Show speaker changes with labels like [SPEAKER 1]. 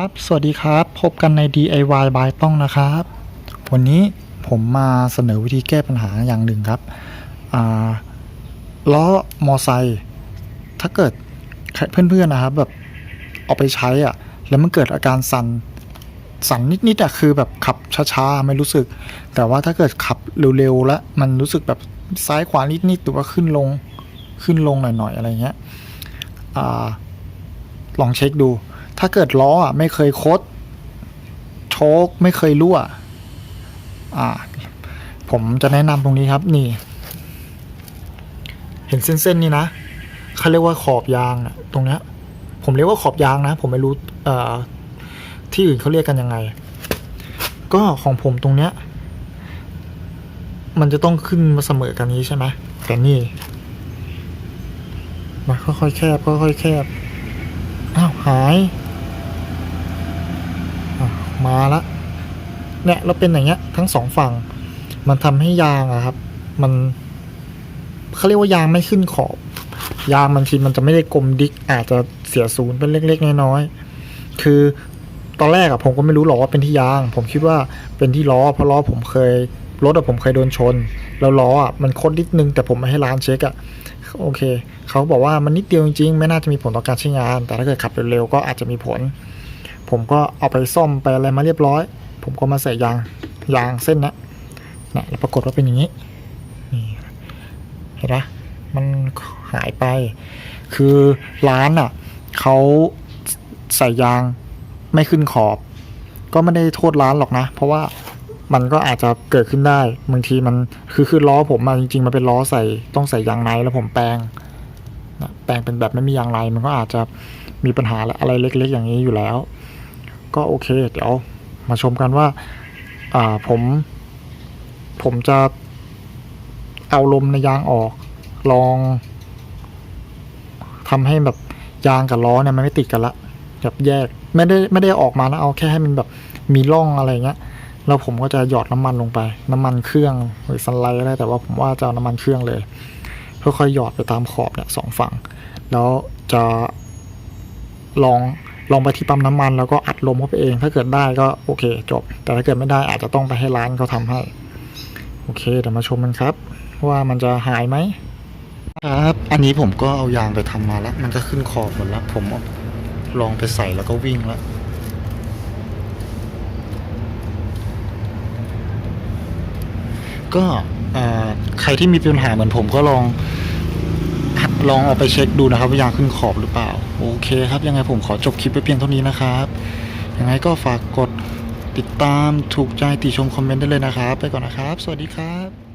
[SPEAKER 1] ครับ สวัสดีครับ พบกันใน DIY บายต้องนะครับ วันนี้ผมมาเสนอวิธีแก้ปัญหาอย่างหนึ่งครับล้อมอไซค์ถ้าเกิดเพื่อนๆนะครับแบบเอาไปใช้อะ แล้วมันเกิดอาการสั่น สั่นนิดๆอะคือแบบขับช้าๆ ไม่รู้สึก แต่ว่าถ้าเกิดขับเร็วๆ แล้วมันรู้สึกแบบซ้ายขวานิดๆหรือว่าขึ้นลงขึ้นลงหน่อยๆ อะไรเงี้ยอลองเช็คดู ถ้าเกิดล้ออะไม่เคยคดโชคไม่เคยรั่ว อ่า ผมจะแนะนำตรงนี้ครับนี่ เห็นเส้นๆนี่นะเขาเรียกว่าขอบยางอะตรงเนี้ย ผมเรียกว่าขอบยางนะ ผมไม่รู้เอ่อที่อื่นเขาเรียกกันยังไง ก็ของผมตรงเนี้ย มันจะต้องขึ้นมาเสมอกันนี้ใช่ไหมแต่นี่มาค่อยๆแคบค่อยๆแคบอ้าวหาย มาละเนี่ยเราเป็นอย่างเงี้ยทั้งสองฝั่ง มันทำให้ยางอะครับ มันเขาเรียกว่ายางไม่ขึ้นขอบ ยางบางทีมันจะไม่ได้กลมดิกอาจจะเสียศูนย์เป็นเล็กๆน้อยๆคือตอนแรกอะผมก็ไม่รู้หรอกว่าเป็นที่ยาง ผมคิดว่าเป็นที่ล้อเพราะล้อผมเคยรถอะผมเคยโดนชน แล้วล้ออะมันคดนิดนึง แต่ผมมาให้ร้านเช็คอะโอเค เขาบอกว่ามันนิดเดียวจริงๆไม่น่าจะมีผลต่อการใช้งาน แต่ถ้าเกิดขับเร็วๆก็อาจจะมีผล ผมก็เอาไปซ่อมไปอะไรมาเรียบร้อย ผมก็มาใส่ยางยางเส้นนะนะแล้วปรากฏว่าเป็นอย่างนี้นี่เห็นปะมันหายไป คือร้านอะเขาใส่ยางไม่ขึ้นขอบ ก็ไม่ได้โทษร้านหรอกนะ เพราะว่ามันก็อาจจะเกิดขึ้นได้บางทีมันคือคือล้อผมมาจริงๆมันเป็นล้อใส่ต้องใส่ยางในแล้วผมแปลงนะแปลงเป็นแบบไม่มียางในมันก็อาจจะมีปัญหาอะไรเล็ก ๆ อย่างนี้อยู่แล้ว ก็โอเค เดี๋ยวมาชมกันว่าอ่าผม ผมจะเอาลมในยางออก ลองทำให้แบบยางกับล้อเนี่ยมันไม่ติดกันละแบบแยกไม่ได้ไม่ได้ออกมานะเอาแค่ให้มันแบบมีร่องอะไรเงี้ยแล้วผมก็จะหยอดน้ำมันลงไป น้ำมันเครื่องหรือสไลด์ก็ได้แต่ว่าผมว่าจะเอาน้ำมันเครื่องเลยค่อยๆหยอดไปตามขอบเนี่ยสองฝั่ง แล้วจะลอง ลองไปที่ปั๊มน้ำมันแล้วก็อัดลมเข้าไปเอง ถ้าเกิดได้ก็โอเค จบ แต่ถ้าเกิดไม่ได้อาจจะต้องไปให้ร้านเขาทำให้ โอเคเดี๋ยวมาชมกันครับ ว่ามันจะหายไหมครับ อันนี้ผมก็เอายางไปทำมาแล้ว มันก็ขึ้นขอบหมดแล้ว ผมลองไปใส่แล้วก็วิ่งแล้วก็เอ่อใครที่มีปัญหาเหมือนผมก็ลอง ลองเอาไปเช็คดูนะครับว่ายางขึ้นขอบหรือเปล่า โอเคครับ ยังไงผมขอจบคลิปไปเพียงเท่านี้นะครับ ยังไงก็ฝากกดติดตามถูกใจติชมคอมเมนต์ได้เลยนะครับ ไปก่อนนะครับ สวัสดีครับ